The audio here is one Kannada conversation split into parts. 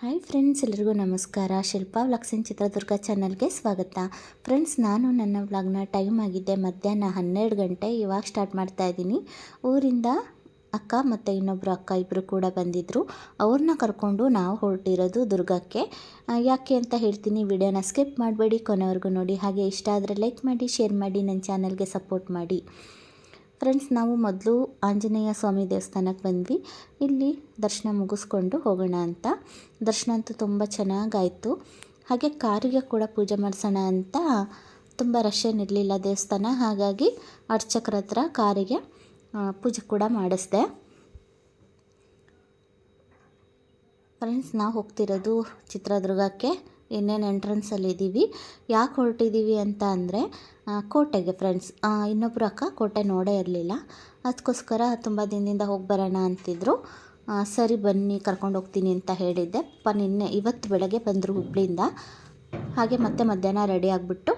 ಹಾಯ್ ಫ್ರೆಂಡ್ಸ್, ಎಲ್ರಿಗೂ ನಮಸ್ಕಾರ. ಶಿಲ್ಪಾ ವ್ಲಾಗ್ಸ್ ಇನ್ ಚಿತ್ರದುರ್ಗ ಚಾನಲ್ಗೆ ಸ್ವಾಗತ. ಫ್ರೆಂಡ್ಸ್, ನಾನು ನನ್ನ ವ್ಲಾಗ್ನ ಟೈಮ್ ಆಗಿದ್ದೆ ಮಧ್ಯಾಹ್ನ ಹನ್ನೆರಡು ಗಂಟೆ ಇವಾಗ ಸ್ಟಾರ್ಟ್ ಮಾಡ್ತಾ ಇದ್ದೀನಿ. ಊರಿಂದ ಅಕ್ಕ ಮತ್ತು ಇನ್ನೊಬ್ಬರು ಅಕ್ಕ ಇಬ್ಬರು ಕೂಡ ಬಂದಿದ್ದರು ಅವ್ರನ್ನ ಕರ್ಕೊಂಡು ನಾವು ಹೊರಟಿರೋದು ದುರ್ಗಕ್ಕೆ. ಯಾಕೆ ಅಂತ ಹೇಳ್ತೀನಿ, ವಿಡಿಯೋನ ಸ್ಕಿಪ್ ಮಾಡಬೇಡಿ. ಕೊನೆವರೆಗೂ ನೋಡಿ. ಹಾಗೆ ಇಷ್ಟ ಆದರೆ ಲೈಕ್ ಮಾಡಿ, ಶೇರ್ ಮಾಡಿ, ನನ್ನ ಚಾನಲ್ಗೆ ಸಪೋರ್ಟ್ ಮಾಡಿ. ಫ್ರೆಂಡ್ಸ್ ನಾವು ಮೊದಲು ಆಂಜನೇಯ ಸ್ವಾಮಿ ದೇವಸ್ಥಾನಕ್ಕೆ ಬಂದ್ವಿ. ಇಲ್ಲಿ ದರ್ಶನ ಮುಗಿಸ್ಕೊಂಡು ಹೋಗೋಣ ಅಂತ. ದರ್ಶನ ಅಂತೂ ತುಂಬ ಚೆನ್ನಾಗಾಯಿತು. ಹಾಗೆ ಕಾರಿಗೆ ಕೂಡ ಪೂಜೆ ಮಾಡಿಸೋಣ ಅಂತ ತುಂಬ ರಶ್ ಏನಿರಲಿಲ್ಲ ದೇವಸ್ಥಾನ. ಹಾಗಾಗಿ ಅರ್ಚಕರ ಹತ್ರ ಕಾರಿಗೆ ಪೂಜೆ ಕೂಡ ಮಾಡಿಸ್ದೆ. ಫ್ರೆಂಡ್ಸ್ ನಾವು ಹೋಗ್ತಿರೋದು ಚಿತ್ರದುರ್ಗಕ್ಕೆ. ಇನ್ನೇನು ಎಂಟ್ರೆನ್ಸಲ್ಲಿ ಇದ್ದೀವಿ ಯಾಕೆ ಹೊರಟಿದ್ದೀವಿ ಅಂತ ಅಂದರೆ ಕೋಟೆಗೆ ಫ್ರೆಂಡ್ಸ್ ಇನ್ನೊಬ್ಬರು ಅಕ್ಕ ಕೋಟೆ ನೋಡೇ ಇರಲಿಲ್ಲ. ಅದಕ್ಕೋಸ್ಕರ ತುಂಬ ದಿನದಿಂದ ಹೋಗಿ ಬರೋಣ ಅಂತಿದ್ರು. ಸರಿ ಬನ್ನಿ, ಕರ್ಕೊಂಡು ಹೋಗ್ತೀನಿ ಅಂತ ಹೇಳಿದ್ದೆ. ಪ, ನಿನ್ನೆ, ಇವತ್ತು ಬೆಳಗ್ಗೆ ಬಂದರು ಹುಬ್ಳಿಯಿಂದ. ಹಾಗೆ ಮತ್ತೆ ಮಧ್ಯಾಹ್ನ ರೆಡಿ ಆಗಿಬಿಟ್ಟು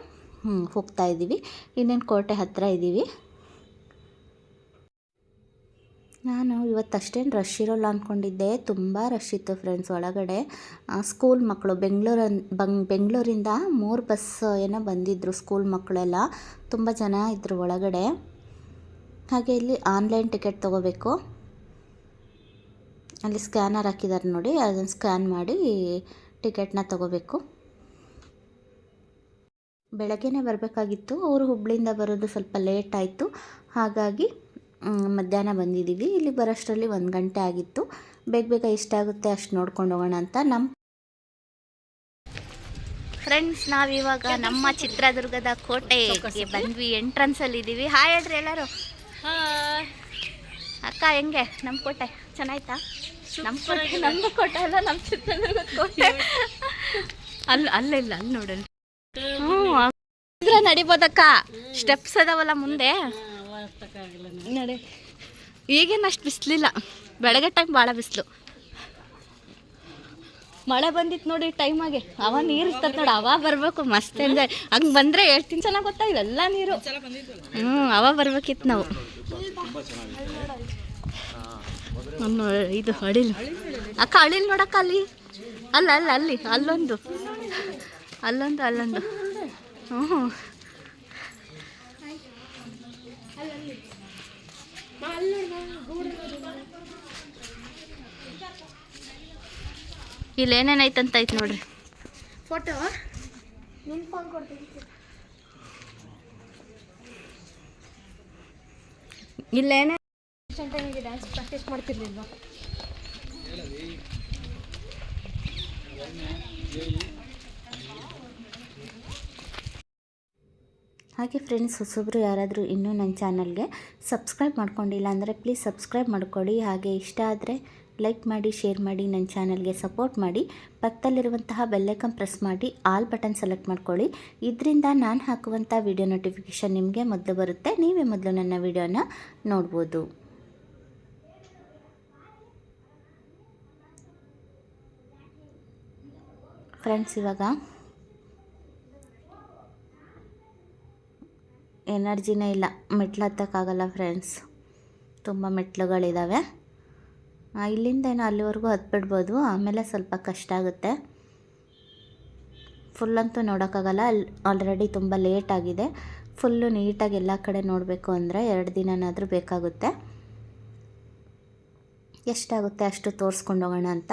ಹೋಗ್ತಾ ಇದ್ದೀವಿ ಇನ್ನೇನು ಕೋಟೆ ಹತ್ತಿರ ಇದ್ದೀವಿ ನಾನು ಇವತ್ತು ಅಷ್ಟೇನು ರಶ್ ಇರೋಲ್ಲ ಅಂದ್ಕೊಂಡಿದ್ದೆ ತುಂಬ ರಶ್ ಇತ್ತು ಫ್ರೆಂಡ್ಸ್ ಒಳಗಡೆ. ಸ್ಕೂಲ್ ಮಕ್ಕಳು ಬೆಂಗಳೂರ ಬಂಗ್, ಬೆಂಗಳೂರಿಂದ ಮೂರು ಬಸ್ ಏನೋ ಬಂದಿದ್ದರು ಸ್ಕೂಲ್ ಮಕ್ಕಳೆಲ್ಲ ತುಂಬ ಜನ ಇದ್ದರು ಒಳಗಡೆ. ಹಾಗೆ ಇಲ್ಲಿ ಆನ್ಲೈನ್ ಟಿಕೆಟ್ ತೊಗೋಬೇಕು. ಅಲ್ಲಿ ಸ್ಕ್ಯಾನರ್ ಹಾಕಿದ್ದಾರೆ ನೋಡಿ ಅದನ್ನು ಸ್ಕ್ಯಾನ್ ಮಾಡಿ ಟಿಕೆಟ್ನ ತೊಗೋಬೇಕು. ಬೆಳಗ್ಗೆನೇ ಬರಬೇಕಾಗಿತ್ತು. ಅವರು ಹುಬ್ಳಿಯಿಂದ ಬರೋದು ಸ್ವಲ್ಪ ಲೇಟ್ ಆಯಿತು. ಹಾಗಾಗಿ ಮಧ್ಯಾಹ್ನ ಬಂದಿದ್ದೀವಿ ಇಲ್ಲಿ ಬರೋಷ್ಟರಲ್ಲಿ ಒಂದು ಗಂಟೆ ಆಗಿತ್ತು. ಬೇಗ ಬೇಗ ಎಷ್ಟಾಗುತ್ತೆ ಅಷ್ಟು ನೋಡ್ಕೊಂಡು ಹೋಗೋಣ ಅಂತ ನಮ್ಮ ಫ್ರೆಂಡ್ಸ್ ನಾವಿವಾಗ ನಮ್ಮ ಚಿತ್ರದುರ್ಗದ ಕೋಟೆಗೆ ಬಂದ್ವಿ. ಎಂಟ್ರೆನ್ಸಲ್ಲಿ ಇದ್ದೀವಿ ಹಾಯ್ ಹೇಳ್ರಿ ಎಲ್ಲರೂ. ಅಕ್ಕ ಹೆಂಗೆ? ನಮ್ಮ ಕೋಟೆ ಚೆನ್ನಾಯ್ತಾ? ನಮ್ಮ ಕೋಟೆ ನಮ್ಮ ಕೋಟೆ ಅಲ್ಲ ನಮ್ಮ ಚಿತ್ರದುರ್ಗದ ಕೋಟೆ. ಅಲ್ಲಿ ಇಲ್ಲ ಅಲ್ಲಿ ನೋಡಲ್ಲಿ ಹ್ಞೂ ಇದ್ರೆ ನಡಿಬೋದಕ್ಕ? ಸ್ಟೆಪ್ಸ್ ಅದಾವಲ್ಲ ಮುಂದೆ? ನಡಿ. ಈಗೇನು ಅಷ್ಟು ಬಿಸಿಲಿಲ್ಲ. ಬೆಳಗ್ಗೆ ಟೈಮ್ ಭಾಳ ಬಿಸಿಲು. ಮಳೆ ಬಂದಿತ್ತು ನೋಡಿ ಟೈಮಾಗೆ ಅವ ನೀರು ಇರ್ತದೆ ನೋಡಿ ಅವ ಬರಬೇಕು ಮಸ್ತ್ ಎಂಜಾಯ್ ಹಂಗೆ ಬಂದರೆ ತಿನ್ ಚೆನ್ನಾಗಿ ಗೊತ್ತಾಗಿಲ್ಲ ಎಲ್ಲ ನೀರು. ಹ್ಞೂ ಅವ ಬರ್ಬೇಕಿತ್ತು ನಾವು. ಇದು ಅಳಿಲು. ಅಕ್ಕ ಅಳಿಲ್ ನೋಡಕ್ಕ ಅಲ್ಲಿ. ಅಲ್ಲ ಅಲ್ಲ ಅಲ್ಲಿ ಅಲ್ಲೊಂದು. ಅಲ್ಲೊಂದು ಅಲ್ಲೊಂದು. ಹ್ಞೂ ಇಲ್ಲಿ ಏನೇನೈತಂತ ಐತೆ ನೋಡ್ರಿ. ಫೋಟೋ ನಿನ್ ಫೋನ್ ಕೊಡ್ತೀನಿ. ಇಲ್ಲೇನೇ ಟೈಮಿಗೆ ಡ್ಯಾನ್ಸ್ ಪ್ರಾಕ್ಟೀಸ್ ಮಾಡ್ತಿರ್ಲಿಲ್ವಾ ಹಾಗೆ ಫ್ರೆಂಡ್ಸ್ ಹೊಸೊಬ್ಬರು ಯಾರಾದರೂ ಇನ್ನೂ ನನ್ನ ಚಾನಲ್ಗೆ ಸಬ್ಸ್ಕ್ರೈಬ್ ಮಾಡ್ಕೊಂಡಿಲ್ಲ ಅಂದರೆ ಪ್ಲೀಸ್ ಸಬ್ಸ್ಕ್ರೈಬ್ ಮಾಡ್ಕೊಳ್ಳಿ. ಹಾಗೆ ಇಷ್ಟ ಆದರೆ ಲೈಕ್ ಮಾಡಿ ಶೇರ್ ಮಾಡಿ ನನ್ನ ಚಾನಲ್ಗೆ ಸಪೋರ್ಟ್ ಮಾಡಿ. ಪಕ್ಕದಲ್ಲಿರುವಂತಹ ಬೆಲ್ಲೈಕನ್ ಪ್ರೆಸ್ ಮಾಡಿ ಆಲ್ ಬಟನ್ ಸೆಲೆಕ್ಟ್ ಮಾಡ್ಕೊಳ್ಳಿ. ಇದರಿಂದ ನಾನು ಹಾಕುವಂಥ ವಿಡಿಯೋ ನೋಟಿಫಿಕೇಷನ್ ನಿಮಗೆ ಮೊದಲು ಬರುತ್ತೆ. ನೀವೇ ಮೊದಲು ನನ್ನ ವಿಡಿಯೋನ ನೋಡ್ಬೋದು. ಫ್ರೆಂಡ್ಸ್ ಇವಾಗ ಎನರ್ಜಿನೇ ಇಲ್ಲ. ಮೆಟ್ಲು ಹತ್ತೋಕ್ಕಾಗಲ್ಲ ಫ್ರೆಂಡ್ಸ್ ತುಂಬ ಮೆಟ್ಲುಗಳಿದ್ದಾವೆ ಇಲ್ಲಿಂದ ಏನೋ ಅಲ್ಲಿವರೆಗೂ ಹತ್ಬಿಡ್ಬೋದು. ಆಮೇಲೆ ಸ್ವಲ್ಪ ಕಷ್ಟ ಆಗುತ್ತೆ. ಫುಲ್ಲಂತೂ ನೋಡೋಕ್ಕಾಗಲ್ಲ. ಅಲ್ಲಿ ಆಲ್ರೆಡಿ ತುಂಬ ಲೇಟ್ ಆಗಿದೆ. ಫುಲ್ಲು ನೀಟಾಗಿ ಎಲ್ಲ ಕಡೆ ನೋಡಬೇಕು ಅಂದರೆ ಎರಡು ದಿನನಾದರೂ ಬೇಕಾಗುತ್ತೆ. ಎಷ್ಟಾಗುತ್ತೆ ಅಷ್ಟು ತೋರಿಸ್ಕೊಂಡು ಹೋಗೋಣ ಅಂತ.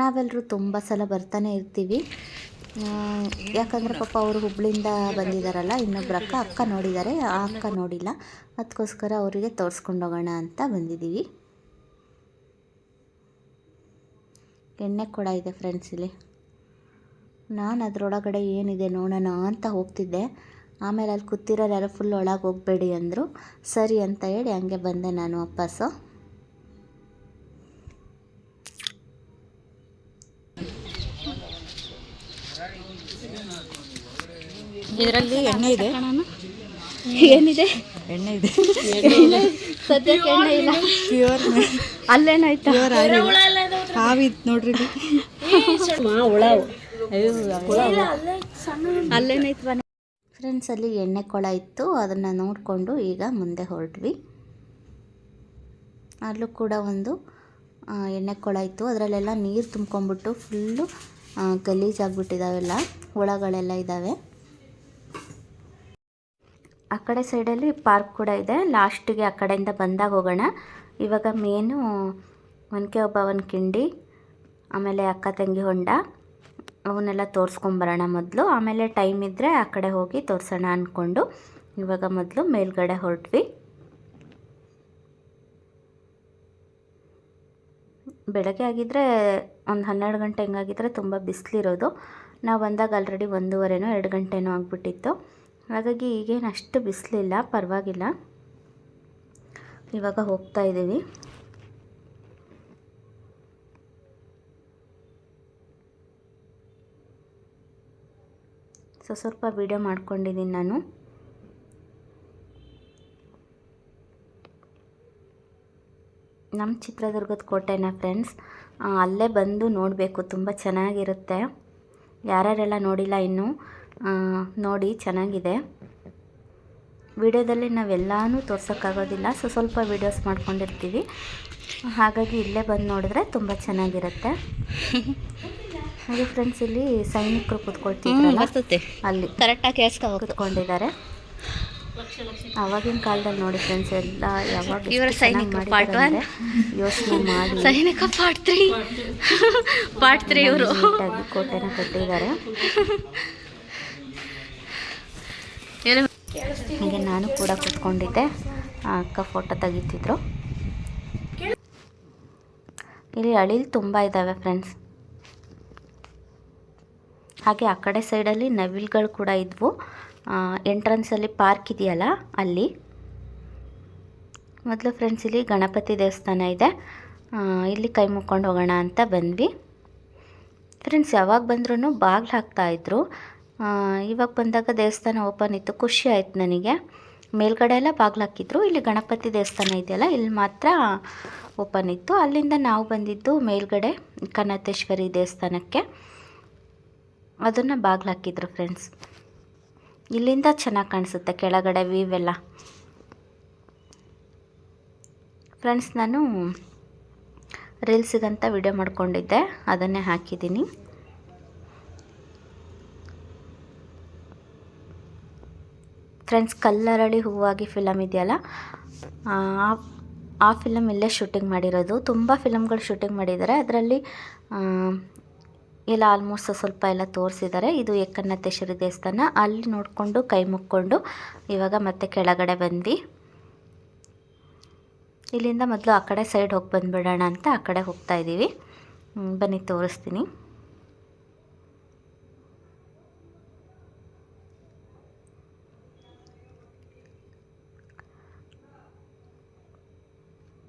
ನಾವೆಲ್ಲರೂ ತುಂಬ ಸಲ ಬರ್ತಾನೆ ಇರ್ತೀವಿ. ಯಾಕಂದರೆ ಪಾಪ ಅವರು ಹುಬ್ಳಿಯಿಂದ ಬಂದಿದ್ದಾರಲ್ಲ ಇನ್ನೊಬ್ರು ಅಕ್ಕ ಅಕ್ಕ ನೋಡಿದ್ದಾರೆ ಆ ಅಕ್ಕ ನೋಡಿಲ್ಲ. ಅದಕ್ಕೋಸ್ಕರ ಅವರಿಗೆ ತೋರಿಸ್ಕೊಂಡು ಹೋಗೋಣ ಅಂತ ಬಂದಿದ್ದೀವಿ ಎಣ್ಣೆ ಕೂಡ ಇದೆ ಫ್ರೆಂಡ್ಸ್ ಇಲ್ಲಿ. ನಾನು ಅದರೊಳಗಡೆ ಏನಿದೆ ನೋಡೋಣ ಅಂತ ಹೋಗ್ತಿದ್ದೆ. ಆಮೇಲೆ ಅಲ್ಲಿ ಕೂತಿರೋರು ಯಾರೋ ಫುಲ್ ಒಳಗೆ ಹೋಗಬೇಡಿ ಅಂದರು. ಸರಿ ಅಂತ ಹೇಳಿ ಹಂಗೆ ಬಂದೆ ನಾನು ವಾಪಸ್ಸು. ಇದರಲ್ಲಿ ಎಣ್ಣೆ ಇದೆ. ಏನಿದೆ? ಎಣ್ಣೆ ಇದೆ. ಸದ್ಯಕ್ಕೆ ಎಣ್ಣೆ ಇಲ್ಲ. ಪ್ಯೂರ್ ಅಲ್ಲೇನಾಯ್ತು? ಪ್ಯೂರ್ ಹಾವಿದ್ ನೋಡ್ರಿ. ಅಲ್ಲೇನಾಯ್ತು ಅಲ್ಲೇನೈತೆ ಬನ್ನಿ? ಫ್ರೆಂಡ್ಸ್ ಅಲ್ಲಿ ಎಣ್ಣೆ ಕೊಳ ಇತ್ತು. ಅದನ್ನು ನೋಡಿಕೊಂಡು ಈಗ ಮುಂದೆ ಹೊರಟ್ವಿ. ಅಲ್ಲೂ ಕೂಡ ಒಂದು ಎಣ್ಣೆ ಕೊಳ ಇತ್ತು. ಅದರಲ್ಲೆಲ್ಲ ನೀರು ತುಂಬ್ಕೊಂಡ್ಬಿಟ್ಟು ಫುಲ್ಲು ಗಲೀಜಾಗ್ಬಿಟ್ಟಿದ್ದಾವೆಲ್ಲ ಹುಳಗಳೆಲ್ಲ ಇದ್ದಾವೆ ಆ ಕಡೆ ಸೈಡಲ್ಲಿ ಪಾರ್ಕ್ ಕೂಡ ಇದೆ. ಲಾಸ್ಟಿಗೆ ಆ ಕಡೆಯಿಂದ ಬಂದಾಗ ಹೋಗೋಣ. ಇವಾಗ ಮೇನು ಒನಕೆ ಒಬ್ಬವನ ಕಿಂಡಿ, ಆಮೇಲೆ ಅಕ್ಕ ತಂಗಿ ಹೊಂಡ, ಅವನ್ನೆಲ್ಲ ತೋರಿಸ್ಕೊಂಬರೋಣ ಮೊದಲು. ಆಮೇಲೆ ಟೈಮ್ ಇದ್ದರೆ ಆ ಕಡೆ ಹೋಗಿ ತೋರಿಸೋಣ ಅಂದ್ಕೊಂಡು ಇವಾಗ ಮೊದಲು ಮೇಲ್ಗಡೆ ಹೊರಟ್ವಿ. ಬೆಳಗ್ಗೆ ಆಗಿದ್ದರೆ ಒಂದು ಹನ್ನೆರಡು ಗಂಟೆ ಹಿಂಗಾಗಿದ್ದರೆ ತುಂಬ ಬಿಸಿಲಿರೋದು. ನಾವು ಬಂದಾಗ ಆಲ್ರೆಡಿ ಒಂದೂವರೆನೋ ಎರಡು ಗಂಟೆನೋ ಆಗಿಬಿಟ್ಟಿತ್ತು. ಹಾಗಾಗಿ ಈಗೇನು ಅಷ್ಟು ಬಿಸಿಲಿಲ್ಲ, ಪರವಾಗಿಲ್ಲ. ಇವಾಗ ಹೋಗ್ತಾ ಇದ್ದೀವಿ. ಸೊ, ಸ್ವಲ್ಪ ವಿಡಿಯೋ ಮಾಡ್ಕೊಂಡಿದ್ದೀನಿ ನಾನು. ನಮ್ಮ ಚಿತ್ರದುರ್ಗದ ಕೋಟೆನ ಫ್ರೆಂಡ್ಸ್ ಅಲ್ಲೇ ಬಂದು ನೋಡಬೇಕು, ತುಂಬ ಚೆನ್ನಾಗಿರುತ್ತೆ. ಯಾರ್ಯಾರೆಲ್ಲ ನೋಡಿಲ್ಲ ಇನ್ನೂ ನೋಡಿ ಚೆನ್ನಾಗಿದೆ. ವಿಡಿಯೋದಲ್ಲಿ ನಾವೆಲ್ಲನೂ ತೋರ್ಸೋಕ್ಕಾಗೋದಿಲ್ಲ. ಸೊ ಸ್ವಲ್ಪ ವೀಡಿಯೋಸ್ ಮಾಡ್ಕೊಂಡಿರ್ತೀವಿ. ಹಾಗಾಗಿ ಇಲ್ಲೇ ಬಂದು ನೋಡಿದ್ರೆ ತುಂಬ ಚೆನ್ನಾಗಿರುತ್ತೆ. ಹಾಗೆ ಫ್ರೆಂಡ್ಸ್ ಇಲ್ಲಿ ಸೈನಿಕರು ಕೂತ್ಕೊಳ್ತೀವಿ ಅಲ್ಲಿ ಕರೆಕ್ಟಾಗಿ ಕೂತ್ಕೊಂಡಿದ್ದಾರೆ. ಅವಾಗಿನ ಕಾಲದಲ್ಲಿ ನೋಡಿ ಫ್ರೆಂಡ್ಸ್ ಎಲ್ಲ ಯಾವಾಗ ಇವರ ಸೈನಿಕ ಪಾರ್ಟ್ ಒನ್ ಯೋಚನೆ ಮಾಡಿ ಸೈನಿಕ ಪಾರ್ಟ್ ತ್ರೀ ಪಾರ್ಟ್ ತ್ರೀ ಇವರು. ಕೋಟೆನ ಕಟ್ಟಿದ್ದಾರೆ. ಹೀಗೆ ನಾನು ಕೂಡ ಕೂತ್ಕೊಂಡಿದ್ದೆ. ಅಕ್ಕ ಫೋಟೋ ತೆಗಿತಿದ್ರು. ಇಲ್ಲಿ ಅಳಿಲ್ ತುಂಬ ಇದ್ದಾವೆ ಫ್ರೆಂಡ್ಸ್ ಹಾಗೆ ಆ ಕಡೆ ಸೈಡಲ್ಲಿ ನವಿಲ್ಗಳು ಕೂಡ ಇದ್ವು. ಎಂಟ್ರೆನ್ಸಲ್ಲಿ ಪಾರ್ಕ್ ಇದೆಯಲ್ಲ, ಅಲ್ಲಿ. ಮೊದಲು ಫ್ರೆಂಡ್ಸ್ ಇಲ್ಲಿ ಗಣಪತಿ ದೇವಸ್ಥಾನ ಇದೆ. ಇಲ್ಲಿ ಕೈ ಮುಕ್ಕೊಂಡು ಹೋಗೋಣ ಅಂತ ಬಂದ್ವಿ. ಫ್ರೆಂಡ್ಸ್ ಯಾವಾಗ ಬಂದ್ರೂ ಬಾಗಿಲು ಹಾಕ್ತಾಯಿದ್ರು ಇವಾಗ ಬಂದಾಗ ದೇವಸ್ಥಾನ ಓಪನ್ ಇತ್ತು. ಖುಷಿ ಆಯ್ತು ನನಗೆ. ಮೇಲ್ಗಡೆ ಎಲ್ಲ ಬಾಗಿಲು ಹಾಕಿದ್ರು ಇಲ್ಲಿ ಗಣಪತಿ ದೇವಸ್ಥಾನ ಇದೆಯಲ್ಲ, ಇಲ್ಲಿ ಮಾತ್ರ ಓಪನ್ ಇತ್ತು. ಅಲ್ಲಿಂದ ನಾವು ಬಂದಿದ್ದು ಮೇಲ್ಗಡೆ ಕನ್ನತೇಶ್ವರಿ ದೇವಸ್ಥಾನಕ್ಕೆ. ಅದನ್ನು ಬಾಗಿಲು ಹಾಕಿದ್ರು ಫ್ರೆಂಡ್ಸ್ ಇಲ್ಲಿಂದ ಚೆನ್ನಾಗಿ ಕಾಣಿಸುತ್ತೆ, ಕೆಳಗಡೆ ವ್ಯೂ ಎಲ್ಲ. ಫ್ರೆಂಡ್ಸ್ ನಾನು ರೀಲ್ಸಿಗಂತ ವಿಡಿಯೋ ಮಾಡ್ಕೊಂಡಿದ್ದೆ. ಅದನ್ನೇ ಹಾಕಿದ್ದೀನಿ. ಫ್ರೆಂಡ್ಸ್ ಕಲ್ಲರಳಿ ಹೂವಾಗಿ ಫಿಲಮ್ ಇದೆಯಲ್ಲ? ಆ ಫಿಲಮ್ ಇಲ್ಲೇ ಶೂಟಿಂಗ್ ಮಾಡಿರೋದು. ತುಂಬ ಫಿಲಮ್ಗಳು ಶೂಟಿಂಗ್ ಮಾಡಿದ್ದಾರೆ. ಅದರಲ್ಲಿ ಎಲ್ಲ ಆಲ್ಮೋಸ್ಟ್ ಸ್ವಲ್ಪ ಎಲ್ಲ ತೋರಿಸಿದ್ದಾರೆ. ಇದು ಏಕನಾಥೇಶ್ವರಿ ದೇವಸ್ಥಾನ. ಅಲ್ಲಿ ನೋಡಿಕೊಂಡು, ಕೈ ಮುಕ್ಕೊಂಡು, ಇವಾಗ ಮತ್ತೆ ಕೆಳಗಡೆ ಬಂದ್ವಿ. ಇಲ್ಲಿಂದ ಮೊದಲು ಆ ಕಡೆ ಸೈಡ್ ಹೋಗಿ ಬಂದುಬಿಡೋಣ ಅಂತ ಆ ಕಡೆ ಹೋಗ್ತಾ ಇದ್ದೀವಿ ಬನ್ನಿ, ತೋರಿಸ್ತೀನಿ.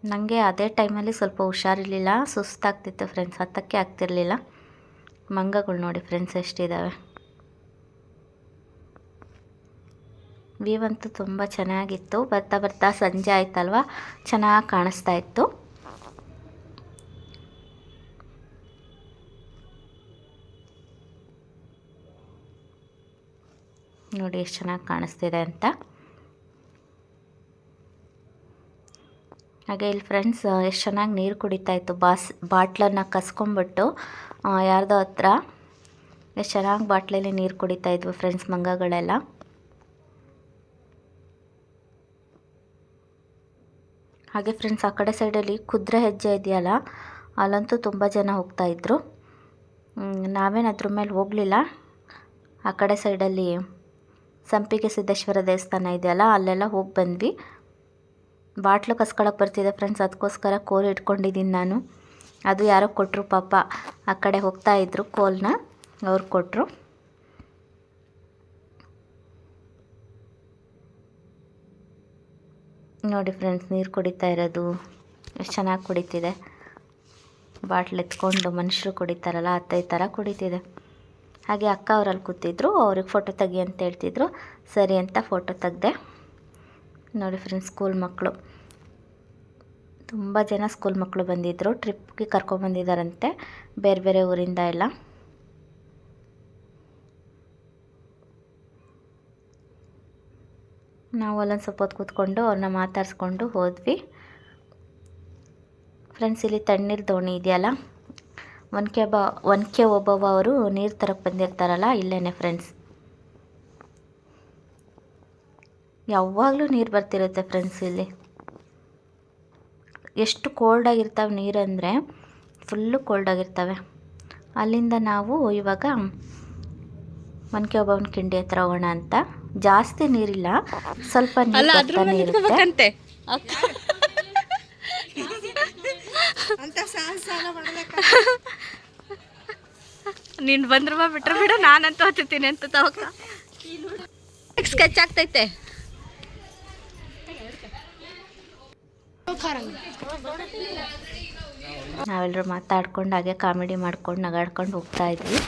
ನನಗೆ ಅದೇ ಟೈಮಲ್ಲಿ ಸ್ವಲ್ಪ ಹುಷಾರಿರಲಿಲ್ಲ, ಸುಸ್ತಾಗ್ತಿತ್ತು ಫ್ರೆಂಡ್ಸ್ ಹತ್ತಕ್ಕೆ ಆಗ್ತಿರಲಿಲ್ಲ. ಮಂಗಗಳು ನೋಡಿ ಫ್ರೆಂಡ್ಸ್ ಎಷ್ಟಿದ್ದಾವೆ ವ್ಯೂ ಅಂತೂ ತುಂಬ ಚೆನ್ನಾಗಿತ್ತು, ಬರ್ತಾ ಬರ್ತಾ ಸಂಜೆ ಆಯ್ತಲ್ವ? ಚೆನ್ನಾಗಿ ಕಾಣಿಸ್ತಾ ಇತ್ತು. ನೋಡಿ ಎಷ್ಟು ಚೆನ್ನಾಗಿ ಕಾಣಿಸ್ತಿದೆ ಅಂತ. ಹಾಗೆ ಇಲ್ಲಿ ಫ್ರೆಂಡ್ಸ್ ಎಷ್ಟು ಚೆನ್ನಾಗಿ ನೀರು ಕುಡಿತಾ ಇತ್ತು. ಬಾಸ್ ಬಾಟ್ಲನ್ನು ಕಸ್ಕೊಂಬಿಟ್ಟು ಯಾರ್ದೋ ಹತ್ರ ಎಷ್ಟು ಚೆನ್ನಾಗಿ ಬಾಟ್ಲಲ್ಲಿ ನೀರು ಕುಡಿತಾ ಇದ್ವು ಫ್ರೆಂಡ್ಸ್ ಮಂಗಗಳೆಲ್ಲ. ಹಾಗೆ ಫ್ರೆಂಡ್ಸ್ ಆ ಕಡೆ ಸೈಡಲ್ಲಿ ಕುದುರೆ ಹೆಜ್ಜೆ ಇದೆಯಲ್ಲ ಅಲ್ಲಂತೂ ತುಂಬ ಜನ ಹೋಗ್ತಾ ಇದ್ರು. ಹ್ಮ್, ನಾವೇನು ಅದ್ರ ಮೇಲೆ ಹೋಗಲಿಲ್ಲ. ಆ ಕಡೆ ಸೈಡಲ್ಲಿ ಸಂಪಿಗೆ ಸಿದ್ದೇಶ್ವರ ದೇವಸ್ಥಾನ ಇದೆಯಲ್ಲ ಅಲ್ಲೆಲ್ಲ ಹೋಗಿ ಬಂದ್ವಿ. ಬಾಟ್ಲು ಕಸ್ಕೊಳಕ್ಕೆ ಬರ್ತಿದೆ ಫ್ರೆಂಡ್ಸ್ ಅದಕ್ಕೋಸ್ಕರ ಕೋಲ್ ಇಟ್ಕೊಂಡಿದ್ದೀನಿ ನಾನು. ಅದು ಯಾರೋ ಕೊಟ್ಟರು ಪಾಪ. ಆ ಕಡೆ ಹೋಗ್ತಾ ಇದ್ರು, ಕೋಲ್ನ ಅವ್ರು ಕೊಟ್ಟರು ನೋಡಿ ಫ್ರೆಂಡ್ಸ್ ನೀರು ಕುಡಿತಾ ಇರೋದು, ಎಷ್ಟು ಚೆನ್ನಾಗಿ ಕುಡಿತಿದೆ. ಬಾಟ್ಲ್ ಎತ್ಕೊಂಡು ಮನುಷ್ಯರು ಕುಡಿತಾರಲ್ಲ ಅತ್ತ ಈ ಥರ ಕುಡಿತಿದೆ. ಹಾಗೆ ಅಕ್ಕ ಅವರಲ್ಲಿ ಕೂತಿದ್ರು, ಅವ್ರಿಗೆ ಫೋಟೋ ತೆಗಿ ಅಂತ ಹೇಳ್ತಿದ್ರು. ಸರಿ ಅಂತ ಫೋಟೋ ತೆಗ್ದೆ. ನೋಡಿ ಫ್ರೆಂಡ್ಸ್ ಸ್ಕೂಲ್ ಮಕ್ಕಳು ತುಂಬ ಜನ ಸ್ಕೂಲ್ ಮಕ್ಕಳು ಬಂದಿದ್ದರು ಟ್ರಿಪ್ಗೆ ಕರ್ಕೊಂಬಂದಿದ್ದಾರಂತೆ ಬೇರೆ ಬೇರೆ ಊರಿಂದ ಎಲ್ಲ. ನಾವು ಅಲ್ಲೊಂದು ಸ್ವಲ್ಪ ಹೊತ್ತು ಕೂತ್ಕೊಂಡು ಅವ್ರನ್ನ ಮಾತಾಡಿಸ್ಕೊಂಡು ಹೋದ್ವಿ. ಫ್ರೆಂಡ್ಸ್ ಇಲ್ಲಿ ತಣ್ಣೀರು ದೋಣಿ ಇದೆಯಲ್ಲ? ಒನಕೆ ಬಾ ಒನಕೆ ಒಬ್ಬವ್ವ ಅವರು ನೀರು ತರಕ್ಕೆ ಬಂದಿರ್ತಾರಲ್ಲ ಇಲ್ಲೇ ಫ್ರೆಂಡ್ಸ್ ಯಾವಾಗಲೂ ನೀರು ಬರ್ತಿರುತ್ತೆ ಫ್ರೆಂಡ್ಸ್ ಇಲ್ಲಿ. ಎಷ್ಟು ಕೋಲ್ಡಾಗಿರ್ತವೆ ನೀರಂದರೆ ಫುಲ್ಲು ಕೋಲ್ಡಾಗಿರ್ತವೆ ಅಲ್ಲಿಂದ ನಾವು ಇವಾಗ ಒನಕೆ ಒಬ್ಬವನ ಕಿಂಡಿ ಹತ್ರ ಹೋಗೋಣ ಅಂತ. ಜಾಸ್ತಿ ನೀರಿಲ್ಲ ಸ್ವಲ್ಪ ನೀರು ಬರ್ತಾನೆ ಇರುತ್ತೆ ನೀನು ಬಂದ್ರ ಬಾ ಬಿಟ್ರೆ ಬಿಡು ನಾನಂತ ಹೋಗ್ತಿರ್ತೀನಿ ಅಂತ ತವಕ ಸ್ಕೆಚ್ ಆಗ್ತೈತೆ. ನಾವೆಲ್ಲರೂ ಮಾತಾಡ್ಕೊಂಡು ಹಾಗೆ ಕಾಮಿಡಿ ಮಾಡ್ಕೊಂಡು ನಗಾಡ್ಕೊಂಡು ಹೋಗ್ತಾ ಇದ್ವಿ.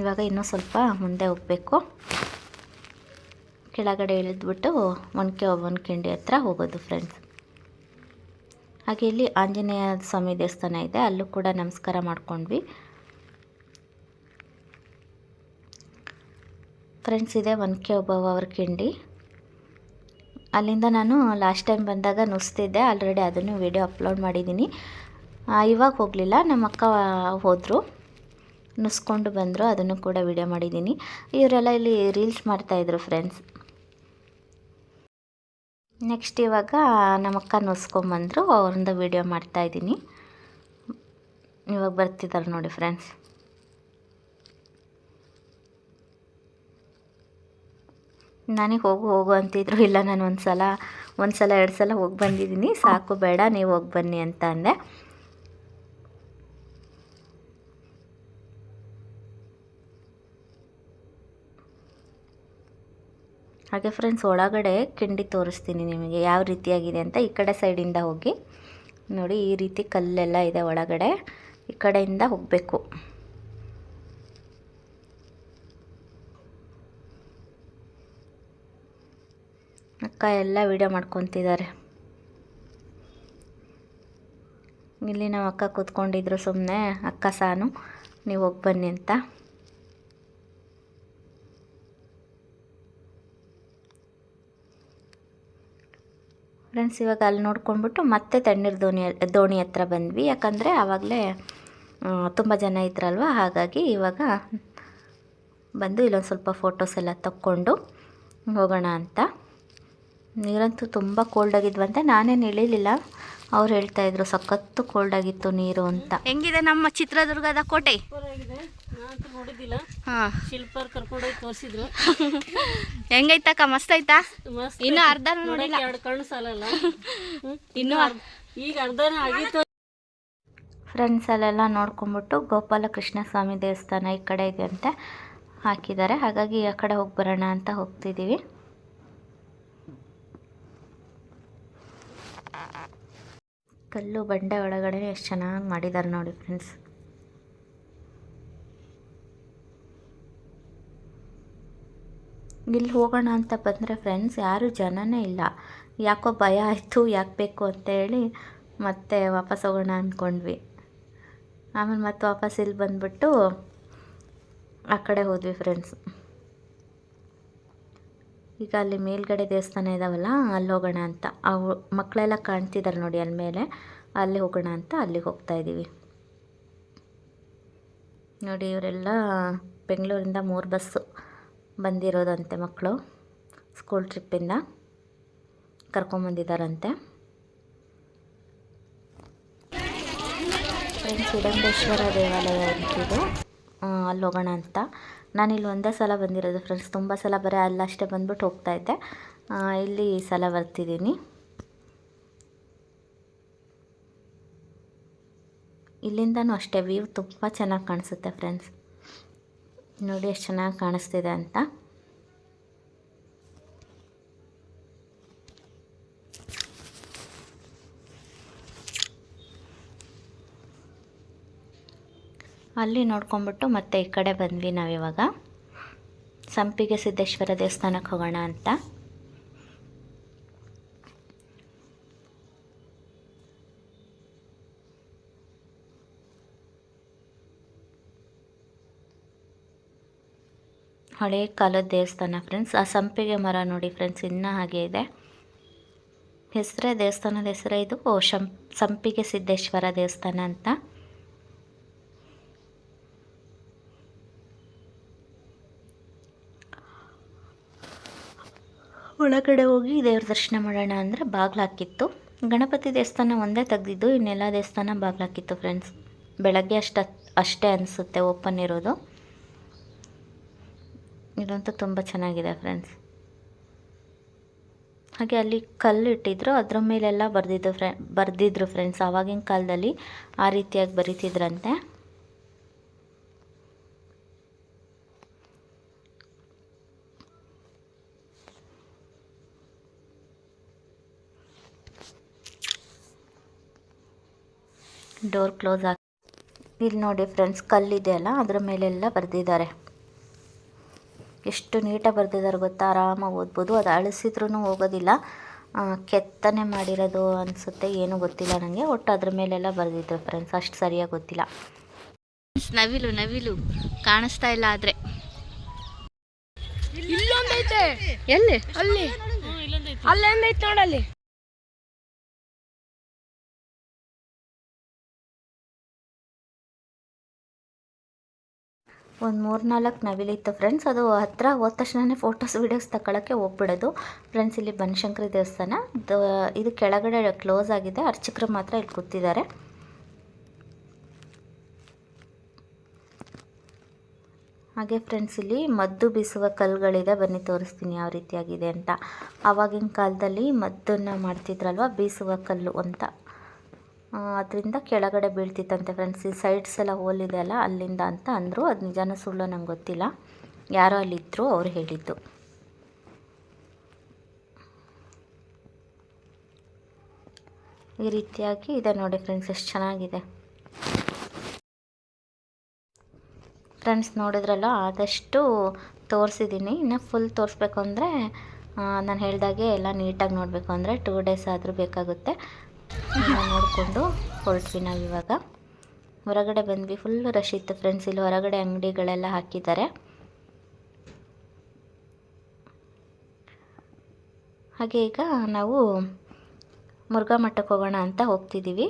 ಇವಾಗ ಇನ್ನೂ ಸ್ವಲ್ಪ ಮುಂದೆ ಹೋಗ್ಬೇಕು. ಕೆಳಗಡೆ ಇಳಿದ್ಬಿಟ್ಟು ಒನಕೆ ಒಬ್ಬನ ಕಿಂಡಿ ಹತ್ರ ಹೋಗೋದು ಫ್ರೆಂಡ್ಸ್ ಹಾಗೆ ಇಲ್ಲಿ ಆಂಜನೇಯ ಸ್ವಾಮಿ ದೇವಸ್ಥಾನ ಇದೆ, ಅಲ್ಲೂ ಕೂಡ ನಮಸ್ಕಾರ ಮಾಡ್ಕೊಂಡ್ವಿ. ಫ್ರೆಂಡ್ಸ್ ಇದೆ ಒನಕೆ ಒಬ್ಬವ ಅವ್ರ ಕಿಂಡಿ. ಅಲ್ಲಿಂದ ನಾನು ಲಾಸ್ಟ್ ಟೈಮ್ ಬಂದಾಗ ನುಸ್ತಿದ್ದೆ. ಆಲ್ರೆಡಿ ಅದನ್ನು ವಿಡಿಯೋ ಅಪ್ಲೋಡ್ ಮಾಡಿದ್ದೀನಿ. ಇವಾಗ ಹೋಗಲಿಲ್ಲ. ನಮ್ಮ ಅಕ್ಕ ಹೋದರು. ನುಸ್ಕೊಂಡು ಬಂದರು. ಅದನ್ನು ಕೂಡ ವಿಡಿಯೋ ಮಾಡಿದ್ದೀನಿ. ಇವರೆಲ್ಲ ಇಲ್ಲಿ ರೀಲ್ಸ್ ಮಾಡ್ತಾಯಿದ್ರು ಫ್ರೆಂಡ್ಸ್. ನೆಕ್ಸ್ಟ್ ಇವಾಗ ನಮ್ಮ ಅಕ್ಕ ನುಸ್ಕೊಂಬಂದರು ಅವ್ರಿಂದ ವಿಡಿಯೋ ಮಾಡ್ತಾಯಿದ್ದೀನಿ ಇವಾಗ ಬರ್ತಿದ್ದಾರೆ ನೋಡಿ ಫ್ರೆಂಡ್ಸ್. ನನಗೆ ಹೋಗು ಹೋಗು ಅಂತಿದ್ರು ಇಲ್ಲ, ನಾನು ಒಂದು ಸಲ ಒಂದು ಸಲ ಎರಡು ಸಲ ಹೋಗಿ ಬಂದಿದ್ದೀನಿ. ಸಾಕು, ಬೇಡ, ನೀವು ಹೋಗಿ ಬನ್ನಿ ಅಂತ ಅಂದೆ. ಹಾಗೆ ಫ್ರೆಂಡ್ಸ್ ಒಳಗಡೆ ಕಿಂಡಿ ತೋರಿಸ್ತೀನಿ ನಿಮಗೆ. ಯಾವ ರೀತಿಯಾಗಿದೆ ಅಂತ ಈ ಕಡೆ ಸೈಡಿಂದ ಹೋಗಿ. ನೋಡಿ, ಈ ರೀತಿ ಕಲ್ಲೆಲ್ಲ ಇದೆ ಒಳಗಡೆ. ಈ ಕಡೆಯಿಂದ ಹೋಗಬೇಕು. ಅಕ್ಕ ಎಲ್ಲ ವಿಡಿಯೋ ಮಾಡ್ಕೊತಿದ್ದಾರೆ. ಇಲ್ಲಿ ನಾವು ಅಕ್ಕ ಕೂತ್ಕೊಂಡಿದ್ರು ಸುಮ್ಮನೆ ಅಕ್ಕ ಸಾನು, ನೀವು ಹೋಗಿ ಬನ್ನಿ ಅಂತ. ಫ್ರೆಂಡ್ಸ್ ಇವಾಗ ಅಲ್ಲಿ ನೋಡ್ಕೊಂಡ್ಬಿಟ್ಟು ಮತ್ತೆ ತಣ್ಣೀರು ದೋಣಿ ದೋಣಿ ಹತ್ರ ಬಂದ್ವಿ. ಯಾಕಂದರೆ ಆವಾಗಲೇ ತುಂಬ ಜನ ಇದ್ರಲ್ವ? ಹಾಗಾಗಿ ಇವಾಗ ಬಂದು ಇಲ್ಲೊಂದು ಸ್ವಲ್ಪ ಫೋಟೋಸ್ ಎಲ್ಲ ತಕ್ಕೊಂಡು ಹೋಗೋಣ ಅಂತ. ನೀರಂತೂ ತುಂಬ ಕೋಲ್ಡ್ ಆಗಿದ್ವಂತೆ ನಾನೇನು ಇಳಿಲಿಲ್ಲ ಅವ್ರು ಹೇಳ್ತಾ ಇದ್ರು ಸಖತ್ತು ಕೋಲ್ಡ್ ಆಗಿತ್ತು ನೀರು ಅಂತ. ಹೆಂಗಿದೆ ನಮ್ಮ ಚಿತ್ರದುರ್ಗದ ಕೋಟೆ? ನೋಡಿದ್ದಿಲ್ಲ. ಶಿಲ್ಪರ್ ಕರ್ಕೊಂಡೋಗಿ ತೋರಿಸಿದ್ರು. ಹೆಂಗೈತಕ್ಕ ಮಸ್ತ್ ಐತಾ? ಮಸ್ತ್ ಇನ್ನು ಅರ್ಧ ಅರ್ಧನೂ ನೋಡಿಲ್ಲ. ಎರಡು ಕಣ್ಣು ಸಾಲಲ್ಲ. ಇನ್ನು ಈಗ ಅರ್ಧನ ಆಗಿತ್ತು. ಫ್ರೆಂಡ್ಸ್ ಅಲ್ಲೆಲ್ಲ ನೋಡ್ಕೊಂಬಿಟ್ಟು ಗೋಪಾಲಕೃಷ್ಣ ಸ್ವಾಮಿ ದೇವಸ್ಥಾನ ಈ ಕಡೆ ಇದೆ ಅಂತ ಹಾಕಿದ್ದಾರೆ. ಹಾಗಾಗಿ ಆ ಕಡೆ ಹೋಗಿ ಬರೋಣ ಅಂತ ಹೋಗ್ತಿದ್ದೀವಿ. ಕಲ್ಲು ಬಂಡೆ ಒಳಗಡೆ ಎಷ್ಟು ಚೆನ್ನಾಗಿ ಮಾಡಿದ್ದಾರೆ ನೋಡಿ ಫ್ರೆಂಡ್ಸ್ ಇಲ್ಲಿ ಹೋಗೋಣ ಅಂತ ಬಂದರೆ ಫ್ರೆಂಡ್ಸ್ ಯಾರೂ ಜನನೇ ಇಲ್ಲ. ಯಾಕೋ ಭಯ ಆಯಿತು, ಯಾಕೆ ಬೇಕು ಅಂತ ಹೇಳಿ ಮತ್ತೆ ವಾಪಸ್ ಹೋಗೋಣ ಅಂದ್ಕೊಂಡ್ವಿ ಆಮೇಲೆ ಮತ್ತೆ ವಾಪಸ್ ಇಲ್ಲಿ ಬಂದ್ಬಿಟ್ಟು ಆ ಕಡೆ ಹೋದ್ವಿ ಫ್ರೆಂಡ್ಸ್ ಈಗ ಅಲ್ಲಿ ಮೇಲ್ಗಡೆ ದೇವಸ್ಥಾನ ಇದಾವಲ್ಲ, ಅಲ್ಲಿ ಹೋಗೋಣ ಅಂತ. ಅವು ಮಕ್ಕಳೆಲ್ಲ ಕಾಣ್ತಿದ್ದಾರೆ ನೋಡಿ ಅಲ್ಲಿ ಮೇಲೆ. ಅಲ್ಲಿ ಹೋಗೋಣ ಅಂತ ಅಲ್ಲಿಗೆ ಹೋಗ್ತಾ ಇದ್ದೀವಿ ನೋಡಿ ಇವರೆಲ್ಲ ಬೆಂಗಳೂರಿಂದ ಮೂರು ಬಸ್ಸು ಬಂದಿರೋದಂತೆ ಮಕ್ಕಳು ಸ್ಕೂಲ್ ಟ್ರಿಪ್ಪಿಂದ ಕರ್ಕೊಂಬಂದಿದ್ದಾರಂತೆ ಫ್ರೆಂಡ್ಸ್ ದೇವಾಲಯ ಅಂತಿದೆ. ಅಲ್ಲಿ ಹೋಗೋಣ ಅಂತ. ನಾನಿಲ್ಲಿ ಒಂದೇ ಸಲ ಬಂದಿರೋದು ಫ್ರೆಂಡ್ಸ್ ತುಂಬ ಸಲ ಬರೀ ಅಲ್ಲಷ್ಟೇ ಬಂದ್ಬಿಟ್ಟು ಹೋಗ್ತಾ ಇದ್ದೆ. ಇಲ್ಲಿ ಈ ಸಲ ಬರ್ತಿದ್ದೀನಿ. ಇಲ್ಲಿಂದನೂ ಅಷ್ಟೇ ವ್ಯೂ ತುಂಬ ಚೆನ್ನಾಗಿ ಕಾಣಿಸುತ್ತೆ ಫ್ರೆಂಡ್ಸ್ ನೋಡಿ, ಎಷ್ಟು ಚೆನ್ನಾಗಿ ಕಾಣಿಸ್ತಿದೆ ಅಂತ. ಅಲ್ಲಿ ನೋಡ್ಕೊಂಬಿಟ್ಟು ಮತ್ತೆ ಈ ಕಡೆ ಬಂದ್ವಿ ನಾವಿವಾಗ. ಸಂಪಿಗೆ ಸಿದ್ದೇಶ್ವರ ದೇವಸ್ಥಾನಕ್ಕೆ ಹೋಗೋಣ ಅಂತ. ಹಳೆ ಕಾಲದ ದೇವಸ್ಥಾನ ಫ್ರೆಂಡ್ಸ್ ಆ ಸಂಪಿಗೆ ಮರ ನೋಡಿ ಫ್ರೆಂಡ್ಸ್ ಇನ್ನೂ ಹಾಗೆ ಇದೆ. ಹೆಸರೇ ದೇವಸ್ಥಾನದ ಹೆಸರೇ ಇದು? ಸಂಪಿಗೆ ಸಿದ್ದೇಶ್ವರ ದೇವಸ್ಥಾನ ಅಂತ. ಒಳಗಡೆ ಹೋಗಿ ದೇವ್ರ ದರ್ಶನ ಮಾಡೋಣ ಅಂದರೆ ಬಾಗಿಲು ಹಾಕಿತ್ತು ಗಣಪತಿ ದೇವಸ್ಥಾನ ಒಂದೇ ತೆಗೆದಿದ್ದು, ಇನ್ನೆಲ್ಲ ದೇವಸ್ಥಾನ ಬಾಗ್ಲಾಕಿತ್ತು ಫ್ರೆಂಡ್ಸ್ ಬೆಳಗ್ಗೆ ಅಷ್ಟ, ಅಷ್ಟೇ ಅನಿಸುತ್ತೆ ಓಪನ್ ಇರೋದು. ಇದಂತೂ ತುಂಬ ಚೆನ್ನಾಗಿದೆ ಫ್ರೆಂಡ್ಸ್ ಹಾಗೆ ಅಲ್ಲಿ ಕಲ್ಲು ಇಟ್ಟಿದ್ರು, ಅದ್ರ ಮೇಲೆಲ್ಲ ಬರೆದಿದ್ದು ಫ್ರೆ ಬರೆದಿದ್ರು ಫ್ರೆಂಡ್ಸ್ ಆವಾಗಿನ ಕಾಲದಲ್ಲಿ ಆ ರೀತಿಯಾಗಿ ಬರೀತಿದ್ರಂತೆ. ಡೋರ್ ಕ್ಲೋಸ್ ಆಗಿ ಇಲ್ಲಿ ನೋಡಿ ಫ್ರೆಂಡ್ಸ್ ಕಲ್ಲಿದೆಯಲ್ಲ ಅದ್ರ ಮೇಲೆಲ್ಲ ಬರೆದಿದ್ದಾರೆ. ಎಷ್ಟು ನೀಟಾಗಿ ಬರೆದಿದ್ದಾರೆ ಗೊತ್ತಾ? ಆರಾಮಾಗಿ ಓದ್ಬೋದು. ಅದು ಅಳಿಸಿದ್ರೂ ಹೋಗೋದಿಲ್ಲ. ಕೆತ್ತನೆ ಮಾಡಿರೋದು ಅನಿಸುತ್ತೆ ಏನೂ ಗೊತ್ತಿಲ್ಲ ನನಗೆ ಒಟ್ಟು ಅದ್ರ ಮೇಲೆಲ್ಲ ಬರೆದಿದ್ರು ಫ್ರೆಂಡ್ಸ್ ಅಷ್ಟು ಸರಿಯಾಗಿ ಗೊತ್ತಿಲ್ಲ. ನವಿಲು ನವಿಲು ಕಾಣಿಸ್ತಾ ಇಲ್ಲ ಆದರೆ. ಇಲ್ಲೊಂದೈತೆ. ಎಲ್ಲಿ? ಅಲ್ಲಿ. ಅಲ್ಲೊಂದೈತೆ ನೋಡಲ್ಲಿ. ಒಂದು ಮೂರು ನಾಲ್ಕು ನವಿಲಿತ್ತು ಫ್ರೆಂಡ್ಸ್ ಅದು ಹತ್ರ ಹೋದ ತಕ್ಷಣನೇ ಫೋಟೋಸ್ ವೀಡಿಯೋಸ್ ತಗೊಳ್ಳೋಕ್ಕೆ ಹೋಗ್ಬಿಡೋದು. ಫ್ರೆಂಡ್ಸ್ ಇಲ್ಲಿ ಬನಶಂಕರಿ ದೇವಸ್ಥಾನ. ಇದು ಕೆಳಗಡೆ ಕ್ಲೋಸ್ ಆಗಿದೆ. ಅರ್ಚಕರು ಮಾತ್ರ ಇಲ್ಲಿ ಕೂತಿದ್ದಾರೆ. ಹಾಗೆ ಫ್ರೆಂಡ್ಸ್ ಇಲ್ಲಿ ಮದ್ದು ಬೀಸುವ ಕಲ್ಲುಗಳಿದೆ. ಬನ್ನಿ, ತೋರಿಸ್ತೀನಿ ಯಾವ ರೀತಿಯಾಗಿದೆ ಅಂತ. ಆವಾಗಿನ ಕಾಲದಲ್ಲಿ ಮದ್ದನ್ನು ಮಾಡ್ತಿದ್ರಲ್ವ? ಬೀಸುವ ಕಲ್ಲು ಅಂತ. ಅದರಿಂದ ಕೆಳಗಡೆ ಬೀಳ್ತಿತ್ತಂತೆ ಫ್ರೆಂಡ್ಸ್ ಈ ಸೈಡ್ಸ್ ಎಲ್ಲ ಇದೆ ಅಲ್ಲ, ಅಲ್ಲಿಂದ ಅಂತ ಅಂದರು. ಅದು ನಿಜಾನ ಸುಳ್ಳು, ನಂಗೆ ಗೊತ್ತಿಲ್ಲ. ಯಾರೋ ಅಲ್ಲಿದ್ದರು ಅವ್ರು ಹೇಳಿದ್ದು. ಈ ರೀತಿಯಾಗಿ ಇದೆ ನೋಡಿ ಫ್ರೆಂಡ್ಸ್ ಎಷ್ಟು ಚೆನ್ನಾಗಿದೆ. ಫ್ರೆಂಡ್ಸ್ ನೋಡಿದ್ರಲ್ಲ, ಆದಷ್ಟು ತೋರಿಸಿದ್ದೀನಿ ಇನ್ನು ಫುಲ್ ತೋರಿಸ್ಬೇಕು ಅಂದರೆ ನಾನು ಹೇಳಿದಾಗೆ ಎಲ್ಲ ನೀಟಾಗಿ ನೋಡಬೇಕು ಅಂದರೆ ಟೂ ಡೇಸ್ ಆದರೂ ಬೇಕಾಗುತ್ತೆ. ನೋಡಿಕೊಂಡು ಹೊರಟ್ವಿ ನಾವು ಇವಾಗ. ಹೊರಗಡೆ ಬಂದ್ವಿ ಫುಲ್ ರಶ್ ಇತ್ತು ಫ್ರೆಂಡ್ಸ್ ಇಲ್ಲಿ ಹೊರಗಡೆ ಅಂಗಡಿಗಳೆಲ್ಲ ಹಾಕಿದ್ದಾರೆ. ಹಾಗೆ ಈಗ ನಾವು ಮುರುಘಾ ಮಠಕ್ಕೆ ಹೋಗೋಣ ಅಂತ ಹೋಗ್ತಿದ್ದೀವಿ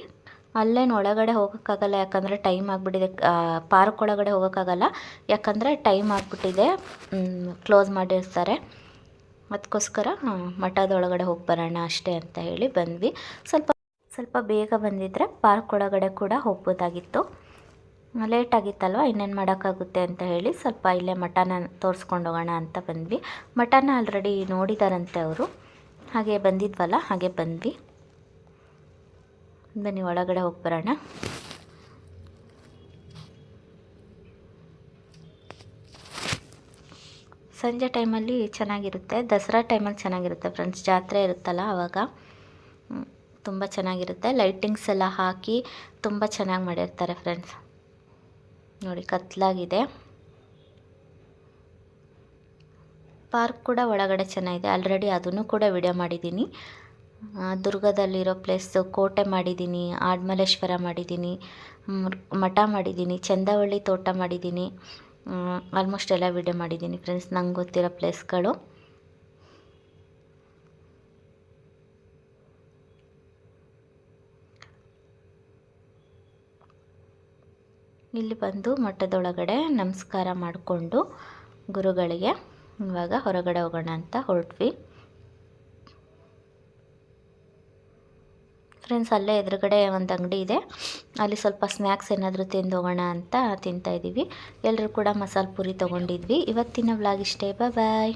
ಅಲ್ಲೇನು ಒಳಗಡೆ ಹೋಗೋಕ್ಕಾಗಲ್ಲ, ಯಾಕಂದರೆ ಟೈಮ್ ಆಗಿಬಿಟ್ಟಿದೆ. ಪಾರ್ಕ್ ಒಳಗಡೆ ಹೋಗೋಕ್ಕಾಗಲ್ಲ. ಯಾಕಂದರೆ ಟೈಮ್ ಆಗಿಬಿಟ್ಟಿದೆ. ಕ್ಲೋಸ್ ಮಾಡಿರ್ತಾರೆ. ಅದಕ್ಕೋಸ್ಕರ ಮಠದ ಒಳಗಡೆ ಹೋಗಿ ಬರೋಣ ಅಷ್ಟೇ ಅಂತ ಹೇಳಿ ಬಂದ್ವಿ. ಸ್ವಲ್ಪ ಸ್ವಲ್ಪ ಬೇಗ ಬಂದಿದ್ದರೆ ಪಾರ್ಕ್ ಒಳಗಡೆ ಕೂಡ ಹೋಗ್ಬೋದಾಗಿತ್ತು. ಲೇಟ್ ಆಗಿತ್ತಲ್ವ ಇನ್ನೇನು ಮಾಡೋಕ್ಕಾಗುತ್ತೆ ಅಂತ ಹೇಳಿ ಸ್ವಲ್ಪ ಇಲ್ಲೇ ಮಠನ ತೋರಿಸ್ಕೊಂಡು ಹೋಗೋಣ ಅಂತ ಬಂದ್ವಿ. ಮಠನ ಆಲ್ರೆಡಿ ನೋಡಿದಾರಂತೆ ಅವರು. ಹಾಗೆ ಬಂದಿದ್ವಲ್ಲ, ಹಾಗೆ ಬಂದ್ವಿ. ಬನ್ನಿ, ಒಳಗಡೆ ಹೋಗಿ ಬರೋಣ. ಸಂಜೆ ಟೈಮಲ್ಲಿ ಚೆನ್ನಾಗಿರುತ್ತೆ. ದಸರಾ ಟೈಮಲ್ಲಿ ಚೆನ್ನಾಗಿರುತ್ತೆ ಫ್ರೆಂಡ್ಸ್ ಜಾತ್ರೆ ಇರುತ್ತಲ್ಲ ಆವಾಗ ತುಂಬ ಚೆನ್ನಾಗಿರುತ್ತೆ. ಲೈಟಿಂಗ್ಸ್ ಎಲ್ಲ ಹಾಕಿ ತುಂಬ ಚೆನ್ನಾಗಿ ಮಾಡಿರ್ತಾರೆ ಫ್ರೆಂಡ್ಸ್ ನೋಡಿ ಕತ್ತಲಾಗಿದೆ ಪಾರ್ಕ್ ಕೂಡ ಒಳಗಡೆ ಚೆನ್ನಾಗಿದೆ. ಆಲ್ರೆಡಿ ಅದನ್ನು ಕೂಡ ವಿಡಿಯೋ ಮಾಡಿದ್ದೀನಿ. ದುರ್ಗದಲ್ಲಿರೋ ಪ್ಲೇಸು ಕೋಟೆ ಮಾಡಿದ್ದೀನಿ ಆಡ್ಮಲೇಶ್ವರ ಮಾಡಿದ್ದೀನಿ ಮಠ ಮಾಡಿದ್ದೀನಿ, ಚಂದವಳ್ಳಿ ತೋಟ ಮಾಡಿದ್ದೀನಿ. ಆಲ್ಮೋಸ್ಟ್ ಎಲ್ಲ ವಿಡಿಯೋ ಮಾಡಿದ್ದೀನಿ ಫ್ರೆಂಡ್ಸ್ ನಂಗೆ ಗೊತ್ತಿರೋ ಪ್ಲೇಸ್ಗಳು ಇಲ್ಲಿ ಬಂದು ಮಠದೊಳಗಡೆ ನಮಸ್ಕಾರ ಮಾಡಿಕೊಂಡು ಗುರುಗಳಿಗೆ ಇವಾಗ ಹೊರಗಡೆ ಹೋಗೋಣ ಅಂತ ಹೊರಟ್ವಿ. ಫ್ರೆಂಡ್ಸ್ ಅಲ್ಲೇ ಎದುರುಗಡೆ ಒಂದು ಅಂಗಡಿ ಇದೆ. ಅಲ್ಲಿ ಸ್ವಲ್ಪ ಸ್ನ್ಯಾಕ್ಸ್ ಏನಾದರೂ ತಿಂದು ಹೋಗೋಣ ಅಂತ ತಿಂತಾಯಿದ್ದೀವಿ ಎಲ್ಲರೂ ಕೂಡ ಮಸಾಲೆ ಪೂರಿ ತೊಗೊಂಡಿದ್ವಿ. ಇವತ್ತಿನ ವ್ಲಾಗ್ ಇಷ್ಟೇ. ಬಾಯ್